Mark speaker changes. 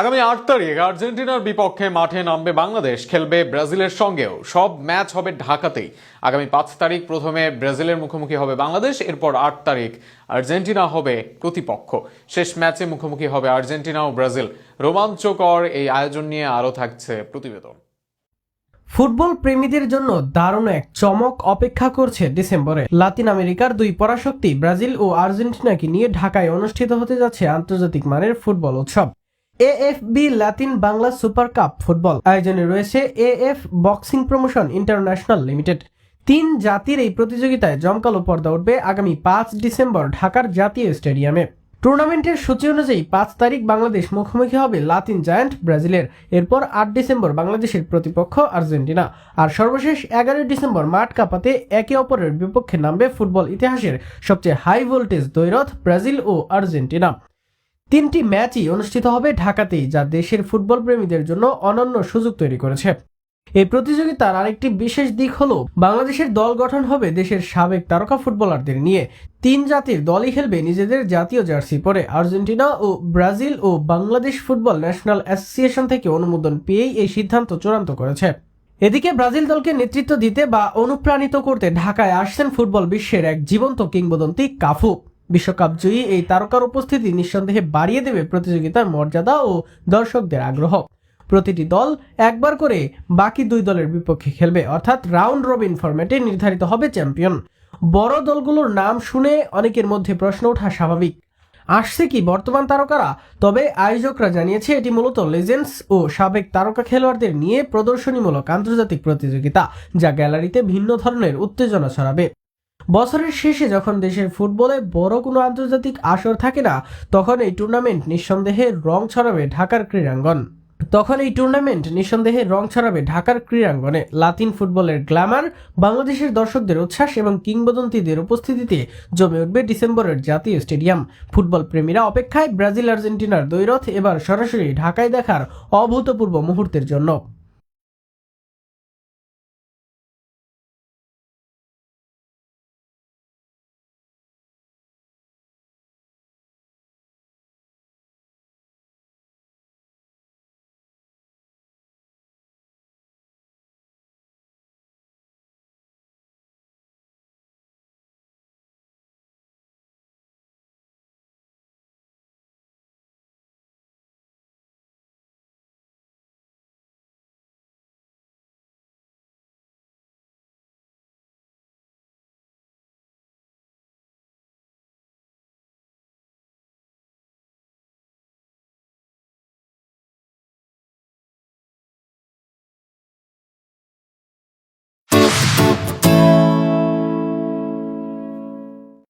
Speaker 1: আগামী আট তারিখ আর্জেন্টিনার বিপক্ষে মাঠে নামবে বাংলাদেশ, খেলবে ব্রাজিলের সঙ্গেও। সব ম্যাচ হবে ঢাকাতেই। আগামী পাঁচ তারিখ প্রথমে ব্রাজিলের মুখোমুখি হবে বাংলাদেশ, এরপর আট তারিখ আর্জেন্টিনা হবে প্রতিপক্ষ। শেষ ম্যাচে মুখোমুখি হবে আর্জেন্টিনা ও ব্রাজিল। রোমাঞ্চকর এই আয়োজন নিয়ে আরও থাকছে প্রতিবেদন।
Speaker 2: ফুটবল প্রেমীদের জন্য দারুণ এক চমক অপেক্ষা করছে ডিসেম্বরে। লাতিন আমেরিকার দুই পরাশক্তি ব্রাজিল ও আর্জেন্টিনাকে নিয়ে ঢাকায় অনুষ্ঠিত হতে যাচ্ছে আন্তর্জাতিক মানের ফুটবল উৎসব। AFB Latin Bangla super cup football আয়োজনে রয়েছে AF boxing promotion international limited. তিন জাতির এই প্রতিযোগিতায় জমকালো পর্দা উঠবে আগামী পাঁচ ডিসেম্বর ঢাকার জাতীয় স্টেডিয়ামে। টুর্নামেন্টের সূচি অনুযায়ী পাঁচ তারিখ বাংলাদেশ মুখোমুখি হবে লাতিন জায়ান্ট ব্রাজিলের। এরপর আট ডিসেম্বর বাংলাদেশের প্রতিপক্ষ আর্জেন্টিনা। আর সর্বশেষ এগারোই ডিসেম্বর মাঠ কাঁপাতে একে অপরের বিপক্ষে নামবে ফুটবল ইতিহাসের সবচেয়ে হাই ভোল্টেজ দ্বৈরথ ব্রাজিল ও আর্জেন্টিনা। তিনটি ম্যাচই অনুষ্ঠিত হবে ঢাকাতেই, যা দেশের ফুটবল প্রেমীদের জন্য অনন্য সুযোগ তৈরি করেছে। এই প্রতিযোগিতার আরেকটি বিশেষ দিক হলো, বাংলাদেশের দল গঠন হবে দেশের সাবেক তারকা ফুটবলারদের নিয়ে। তিন জাতির দলই খেলবে নিজেদের জাতীয় জার্সি পরে আর্জেন্টিনা ও ব্রাজিল ও বাংলাদেশ ফুটবল ন্যাশনাল অ্যাসোসিয়েশন থেকে অনুমোদন পেয়েই এই সিদ্ধান্ত চূড়ান্ত করেছে। এদিকে ব্রাজিল দলকে নেতৃত্ব দিতে বা অনুপ্রাণিত করতে ঢাকায় আসছেন ফুটবল বিশ্বের এক জীবন্ত কিংবদন্তি কাফু। বিশ্বকাপ জয়ী এই তারকার উপস্থিতি নিঃসন্দেহে বাড়িয়ে দেবে প্রতিযোগিতার মর্যাদা ও দর্শকদের আগ্রহ। প্রতিটি দল একবার করে বাকি দুই দলের বিপক্ষে খেলবে, অর্থাৎ রাউন্ড রবিন ফরম্যাটে নির্ধারিত হবে চ্যাম্পিয়ন। বড় দলগুলোর নাম শুনে অনেকের মধ্যে প্রশ্ন ওঠা স্বাভাবিক। আসছে কি বর্তমান তারকারা? তবে আয়োজকরা জানিয়েছে এটি মূলত লেজেন্ডস ও সাবেক তারকা খেলোয়াড়দের নিয়ে প্রদর্শনীমূলক আন্তর্জাতিক প্রতিযোগিতা, যা গ্যালারিতে ভিন্ন ধরনের উত্তেজনা ছড়াবে। বছরের শেষে যখন দেশের ফুটবলে বড় কোনো আন্তর্জাতিক আসর থাকে না, তখন এই টুর্নামেন্ট নিঃসন্দেহে রং ছড়াবে ঢাকার ক্রীড়াঙ্গন। তখন এই টুর্নামেন্ট নিঃসন্দেহে রং ছড়াবে ঢাকার ক্রীড়াঙ্গনে। লাতিন ফুটবলের গ্ল্যামার, বাংলাদেশের দর্শকদের উচ্ছ্বাস এবং কিংবদন্তিদের উপস্থিতিতে জমে উঠবে ডিসেম্বরের জাতীয় স্টেডিয়াম। ফুটবল প্রেমীরা অপেক্ষায় ব্রাজিল আর্জেন্টিনার দ্বৈরথ এবার সরাসরি ঢাকায় দেখার অভূতপূর্ব মুহূর্তের জন্য।